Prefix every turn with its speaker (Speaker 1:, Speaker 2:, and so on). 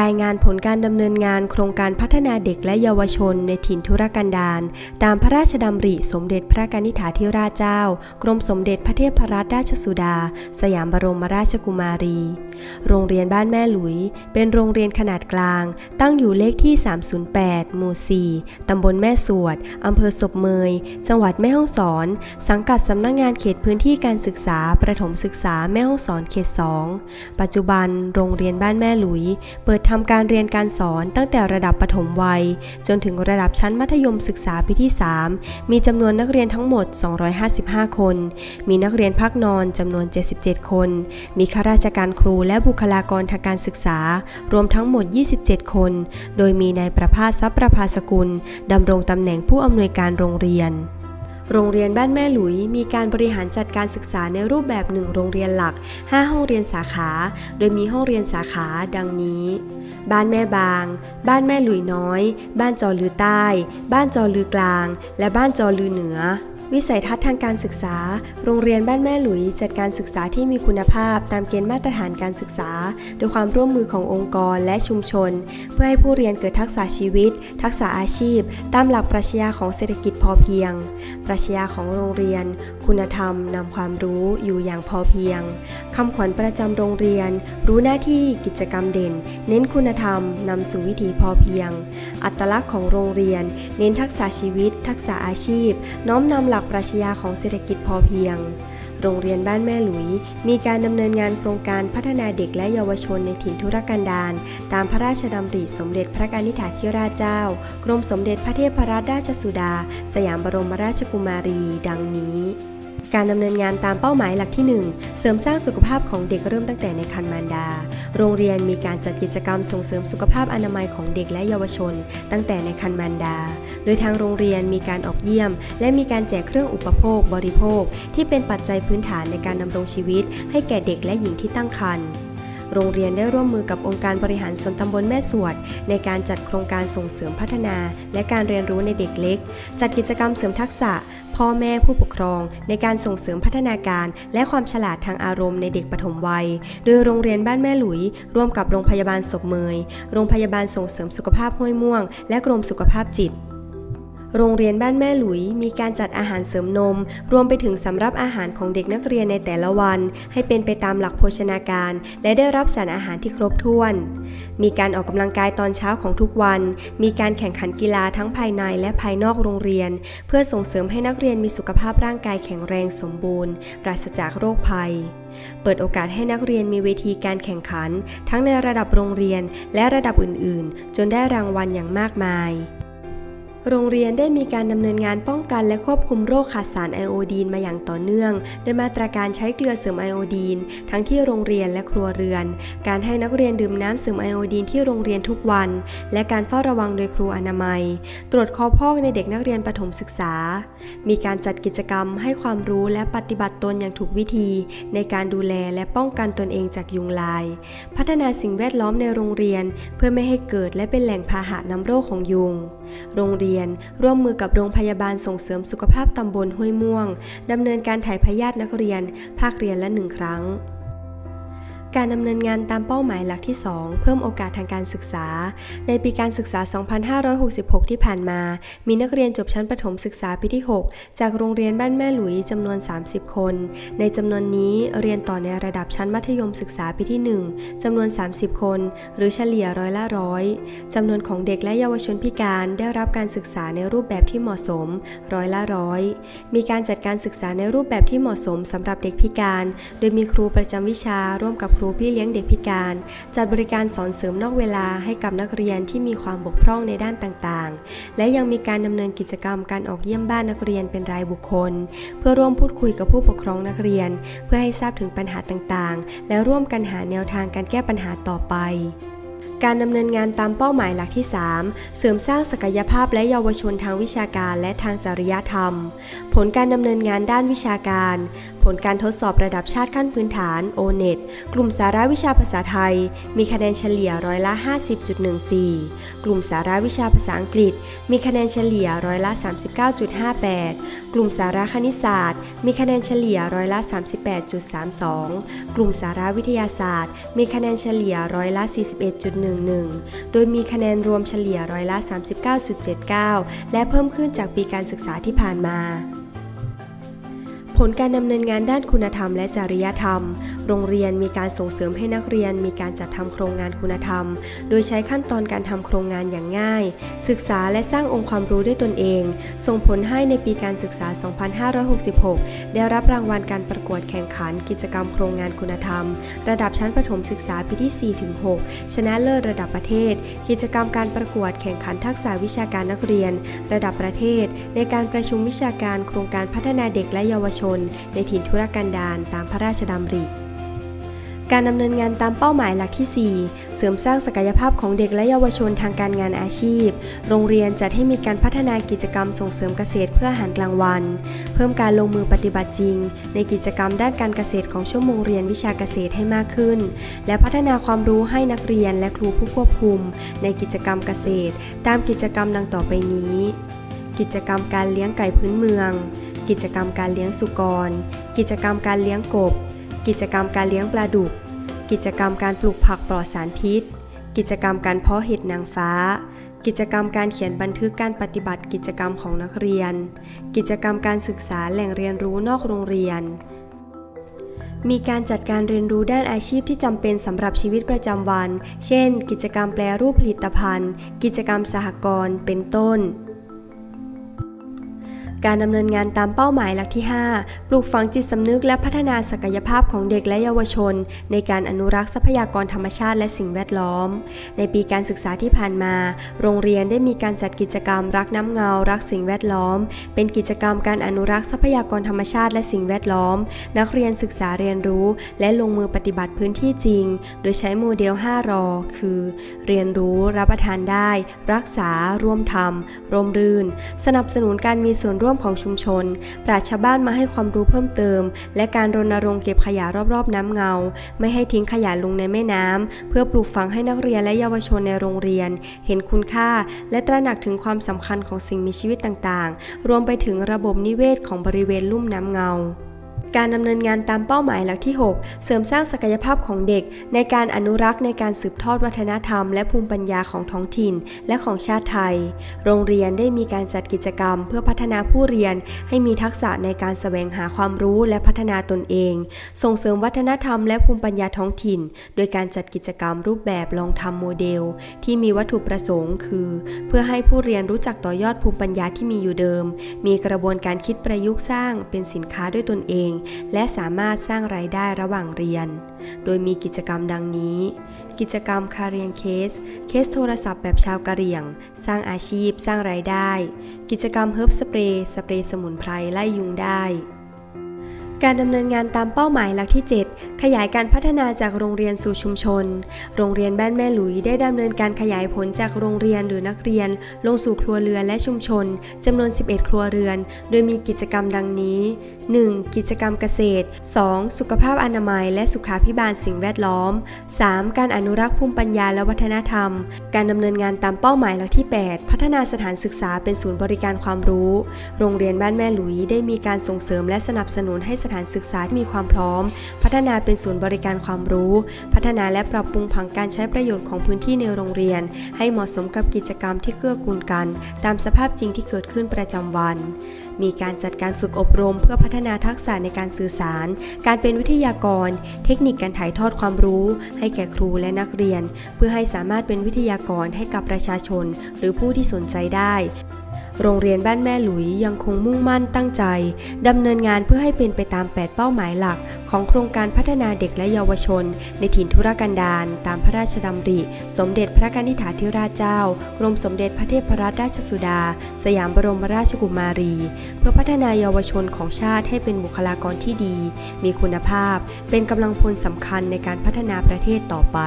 Speaker 1: รายงานผลการดำเนินงานโครงการพัฒนาเด็กและเยาวชนในถิ่นทุรกันดารตามพระราชดำริสมเด็จพระกนิษฐาธิราชเจ้า กรมสมเด็จพระเทพรัตนราชสุดา สยามบรมราชกุมารี โรงเรียนบ้านแม่หลุย เป็นโรงเรียนขนาดกลาง ตั้งอยู่เลขที่ 308 หมู่ 4 ตำบลแม่สวด อำเภอศพเมย จังหวัดแม่ฮ่องสอน สังกัดสำนักงานเขตพื้นที่การศึกษาประถมศึกษาแม่ฮ่องสอนเขต 2 ปัจจุบันโรงเรียนบ้านแม่หลุย เปิดดทำการเรียนการสอนตั้งแต่ระดับประถมวัย จนถึงระดับชั้นมัธยมศึกษาปีที่ 3 มีจำนวนนักเรียนทั้งหมด 255 คน มีนักเรียนพักนอนจำนวน 77 คน มีข้าราชการครูและบุคลากรทางการศึกษา รวมทั้งหมด 27 คน โดยมีนายประภาสทรัพย์ประภาสกุลดำรงตำแหน่งผู้อำนวยการโรงเรียน โรงเรียนบ้านแม่หลุย มีการบริหารจัดการศึกษาในรูปแบบหนึ่งโรงเรียนหลัก 5 ห้องเรียนสาขา โดยมีห้องเรียนสาขาดังนี้ บ้านแม่บาง บ้านแม่หลุยน้อย บ้านจอลือใต้ บ้านจอลือกลาง และบ้านจอลือเหนือ วิสัยทัศน์ทางการศึกษา โรงเรียนบ้านแม่หลุย จัดการศึกษาที่มีคุณภาพ ตามเกณฑ์มาตรฐานการศึกษา โดยความร่วมมือขององค์กรและชุมชน เพื่อให้ผู้เรียนเกิดทักษะชีวิต ทักษะอาชีพ ตามหลักปรัชญาของเศรษฐกิจพอเพียง ปรัชญาของโรงเรียน คุณธรรมนำความรู้อยู่อย่างพอเพียงคำขวัญประจำโรงเรียน รู้หน้าที่กิจกรรมเด่น เน้นคุณธรรมนำสู่วิถีพอเพียง อัตลักษณ์ของโรงเรียน เน้นทักษะชีวิต ทักษะอาชีพ น้อมนำหลักปรัชญาของเศรษฐกิจพอเพียง โรงเรียนบ้านแม่หลุย มีการดำเนินงานโครงการพัฒนาเด็กและเยาวชนในถิ่นทุรกันดารตามพระราชดำริสมเด็จพระกนิษฐาธิราชเจ้า กรมสมเด็จพระเทพรัตนราชสุดา สยามบรมราชกุมารี ดังนี้ การดำเนินงานตามเป้าหมายหลักที่ 1 เสริมสร้างสุขภาพของเด็กเริ่มตั้งแต่ในคันมารดา โรงเรียนมีการจัดกิจกรรมส่งเสริมสุขภาพอนามัยของเด็กและเยาวชน ตั้งแต่ในคันมารดา โดยทางโรงเรียนมีการออกเยี่ยม และมีการแจกเครื่องอุปโภค บริโภค ที่เป็นปัจจัยพื้นฐานในการดำรงชีวิต ให้แก่เด็กและหญิงที่ตั้งครรภ์ โรงเรียนได้ร่วมมือกับองค์การบริหารส่วนตำบลแม่สวด ในการจัดโครงการส่งเสริมพัฒนา และการเรียนรู้ในเด็กเล็ก จัดกิจกรรมเสริมทักษะ พ่อแม่ผู้ปกครอง ในการส่งเสริมพัฒนาการ และความฉลาดทางอารมณ์ในเด็กปฐมวัย โดยโรงเรียนบ้านแม่หลุย ร่วมกับโรงพยาบาลศพเมย โรงพยาบาลส่งเสริมสุขภาพห้วยม่วง และกรมสุขภาพจิต โรงเรียนบ้านแม่หลุยมีการจัดอาหารเสริมนม รวมไปถึงสำรับอาหารของเด็กนักเรียนในแต่ละวัน ให้เป็นไปตามหลักโภชนาการ และได้รับสารอาหารที่ครบถ้วน มีการออกกำลังกายตอนเช้าของทุกวัน มีการแข่งขันกีฬาทั้งภายในและภายนอกโรงเรียน เพื่อส่งเสริมให้นักเรียนมีสุขภาพร่างกายแข็งแรงสมบูรณ์ ปราศจากโรคภัย เปิดโอกาสให้นักเรียนมีเวทีการแข่งขัน ทั้งในระดับโรงเรียนและระดับอื่น ๆ จนได้รางวัลอย่างมากมาย โรงเรียนได้มีการดำเนินงานป้องกันและควบคุมโรคขาดสารไอโอดีนมาอย่างต่อเนื่อง โดยมาตรการใช้เกลือเสริมไอโอดีน ทั้งที่โรงเรียนและครัวเรือน การให้นักเรียนดื่มน้ำเสริมไอโอดีนที่โรงเรียนทุกวัน และการเฝ้าระวังโดยครูอนามัย ตรวจคอพอกในเด็กนักเรียนประถมศึกษา มีการจัดกิจกรรมให้ความรู้และปฏิบัติตนอย่างถูกวิธี ในการดูแลและป้องกันตนเองจากยุงลาย พัฒนาสิ่งแวดล้อมในโรงเรียน เพื่อไม่ให้เกิดและเป็นแหล่งพาหะนำโรคของยุง โรงเรียนร่วมมือกับโรงพยาบาลส่งเสริมสุขภาพตำบลห้วยม่วงดำเนินการถ่ายพยาธินักเรียน ภาคเรียนละหนึ่งครั้ง การดำเนินงานตามเป้าหมายหลักที่ 2 เพิ่มโอกาสทางการศึกษา ในปีการศึกษา 2566 ที่ผ่านมา มีนักเรียนจบชั้นประถมศึกษาปีที่ 6 จากโรงเรียนบ้านแม่หลุยจำนวน 30 คน ในจำนวนนี้เรียนต่อในระดับชั้นมัธยมศึกษาปีที่ 1จำนวน 30 คน หรือเฉลี่ยร้อยละร้อยจำนวนของเด็กและเยาวชนพิการได้รับการศึกษาในรูปแบบที่เหมาะสม ร้อยละร้อยมีการจัดการศึกษาในรูปแบบที่เหมาะสมสำหรับเด็กพิการ โดยมีครูประจำวิชาร่วมกับครูพี่เลี้ยงเด็กพิการ จัดบริการสอนเสริมนอกเวลาให้กับนักเรียนที่มีความบกพร่องในด้านต่างๆ และยังมีการดำเนินกิจกรรมการออกเยี่ยมบ้านนักเรียนเป็นรายบุคคล เพื่อร่วมพูดคุยกับผู้ปกครองนักเรียน เพื่อให้ทราบถึงปัญหาต่างๆ และร่วมกันหาแนวทางการแก้ปัญหาต่อไป การดำเนินงานตามเป้าหมายหลักที่ 3 เสริมสร้างศักยภาพและเยาวชนทางวิชาการและทางจริยธรรม ผลการดำเนินงานด้านวิชาการ ผลการทดสอบระดับชาติขั้นพื้นฐาน O-NET กลุ่มสาระวิชาภาษาไทย มีคะแนนเฉลี่ยร้อยละ 50.14 กลุ่มสาระวิชาภาษาอังกฤษ มีคะแนนเฉลี่ยร้อยละ 39.58 กลุ่มสาระคณิตศาสตร์ มีคะแนนเฉลี่ยร้อยละ 38.32 กลุ่มสาระวิทยาศาสตร์ มีคะแนนเฉลี่ยร้อยละ 41.1 2511 โดยมีคะแนนรวมเฉลี่ยร้อยละ 39.79 และเพิ่มขึ้นจากปีการศึกษาที่ผ่านมา ผลการดำเนินงานด้านคุณธรรมและจริยธรรม โรงเรียนมีการส่งเสริมให้นักเรียนมีการจัดทำโครงงานคุณธรรม โดยใช้ขั้นตอนการทำโครงงานอย่างง่าย ศึกษาและสร้างองค์ความรู้ด้วยตนเอง ส่งผลให้ในปีการศึกษา 2566 ได้รับรางวัลการประกวดแข่งขันกิจกรรมโครงงานคุณธรรม ระดับชั้นประถมศึกษาปีที่ 4-6 ชนะเลิศระดับประเทศ กิจกรรมการประกวดแข่งขันทักษะวิชาการนักเรียน ระดับประเทศ ในการประชุมวิชาการโครงการพัฒนาเด็กและเยาวชนในถิ่นทุรกันดารตามพระราชดำริ การดำเนินงานตามเป้าหมายหลักที่ 4 เสริมสร้างศักยภาพของเด็กและเยาวชนทางการงานอาชีพ โรงเรียนจัดให้มีการพัฒนากิจกรรมส่งเสริมเกษตรเพื่ออาหารกลางวัน เพิ่มการลงมือปฏิบัติจริง ในกิจกรรมด้านการเกษตรของชั่วโมงเรียนวิชาเกษตรให้มากขึ้น และพัฒนาความรู้ให้นักเรียนและครูผู้ควบคุม ในกิจกรรมเกษตร ตามกิจกรรมดังต่อไปนี้กิจกรรมการเลี้ยงไก่พื้นเมือง กิจกรรมการเลี้ยงสุกร กิจกรรมการเลี้ยงกบ กิจกรรมการเลี้ยงปลาดุก กิจกรรมการปลูกผักปลอดสารพิษ กิจกรรมการเพาะเห็ดนางฟ้า กิจกรรมการเขียนบันทึกการปฏิบัติกิจกรรมของนักเรียน กิจกรรมการศึกษาแหล่งเรียนรู้นอกโรงเรียน มีการจัดการเรียนรู้ด้านอาชีพที่จำเป็นสำหรับชีวิตประจำวัน เช่น กิจกรรมแปรรูปผลิตภัณฑ์ กิจกรรมสหกรณ์ เป็นต้น การดำเนินงานตามเป้าหมายหลักที่ 5 ปลูกฝังจิตสำนึกและพัฒนาศักยภาพของเด็กและเยาวชน ในการอนุรักษ์ทรัพยากรธรรมชาติและสิ่งแวดล้อม ในปีการศึกษาที่ผ่านมา โรงเรียนได้มีการจัดกิจกรรมรักน้ำเงา รักสิ่งแวดล้อม เป็นกิจกรรมการอนุรักษ์ทรัพยากรธรรมชาติและสิ่งแวดล้อม นักเรียนศึกษาเรียนรู้ และลงมือปฏิบัติพื้นที่จริง โดยใช้โมเดล 5 รอ คือ เรียนรู้รับประทานได้ รักษา ร่วมทำร่มรื่น สนับสนุนการมีส่วนร่วมของชุมชน ปราชชาวบ้านมาให้ความรู้เพิ่มเติม และการรณรงค์เก็บขยะรอบๆ น้ำเงา ไม่ให้ทิ้งขยะลงในแม่น้ำ เพื่อปลูกฝังให้นักเรียนและเยาวชนในโรงเรียน เห็นคุณค่า และตระหนักถึงความสำคัญของสิ่งมีชีวิตต่างๆ รวมไปถึงระบบนิเวศของบริเวณลุ่มน้ำเงา การดำเนินงานตามเป้าหมายหลักที่ 6 เสริมสร้างศักยภาพของเด็ก ในการอนุรักษ์ในการสืบทอดวัฒนธรรม และภูมิปัญญาของท้องถิ่น และของชาติไทย โรงเรียนได้มีการจัดกิจกรรม เพื่อพัฒนาผู้เรียน ให้มีทักษะในการแสวงหาความรู้และพัฒนาตนเอง ส่งเสริมวัฒนธรรมและภูมิปัญญาท้องถิ่น โดยการจัดกิจกรรมรูปแบบลองทำโมเดล ที่มีวัตถุประสงค์ คือ เพื่อให้ผู้เรียนรู้จักต่อยอดภูมิปัญญาที่มีอยู่เดิม มีกระบวนการคิดประยุกต์สร้างเป็นสินค้าด้วยตนเองและสามารถสร้างรายได้ระหว่างเรียน โดยมีกิจกรรมดังนี้ กิจกรรมคาเรียนเคส เคสโทรศัพท์แบบชาวกะเหรี่ยง สร้างอาชีพ สร้างรายได้ กิจกรรมเฮิร์บสเปรย์ สเปรย์สมุนไพรไล่ยุงได้ การดำเนินงานตามเป้าหมายหลักที่ 7 ขยายการพัฒนาจากโรงเรียนสู่ชุมชน โรงเรียนบ้านแม่หลุยได้ดำเนินการขยายผลจากโรงเรียนหรือนักเรียน ลงสู่ครัวเรือนและชุมชนจำนวน 11 ครัวเรือน โดยมีกิจกรรมดังนี้ 1. กิจกรรมเกษตร 2. สุขภาพอนามัย และสุขาพิบาลสิ่งแวดล้อม 3. การอนุรักษ์ภูมิปัญญาและวัฒนธรรม การดำเนินงานตามเป้าหมายหลักที่ 8 พัฒนาสถานศึกษาเป็นศูนย์บริการความรู้ โรงเรียนบ้านแม่หลุยได้มีการส่งเสริมและสนับสนุนให้ถานศึกษาที่มีความพร้อม พัฒนาเป็นศูนย์บริการความรู้ พัฒนาและปรับปรุงผังการใช้ประโยชน์ของพื้นที่ในโรงเรียน ให้เหมาะสมกับกิจกรรมที่เกื้อกูลกัน ตามสภาพจริงที่เกิดขึ้นประจำวัน มีการจัดการฝึกอบรม เพื่อพัฒนาทักษะในการสื่อสาร การเป็นวิทยากร เทคนิคการถ่ายทอดความรู้ ให้แก่ครูและนักเรียน เพื่อให้สามารถเป็นวิทยากรให้กับประชาชน หรือผู้ที่สนใจได้ โรงเรียนบ้านแม่หลุยยังคงมุ่งมั่นตั้งใจดำเนินงานเพื่อให้เป็นไปตาม 8 เป้าหมายหลัก ของโครงการพัฒนาเด็กและเยาวชน ในถิ่นทุรกันดารตามพระราชดำริ สมเด็จพระกนิษฐาธิราชเจ้ากรมสมเด็จพระเทพรัตนราชสุดา สยามบรมราชกุมารี เพื่อพัฒนาเยาวชนของชาติให้เป็นบุคลากรที่ดี มีคุณภาพ เป็นกำลังพลสำคัญในการพัฒนาประเทศต่อไป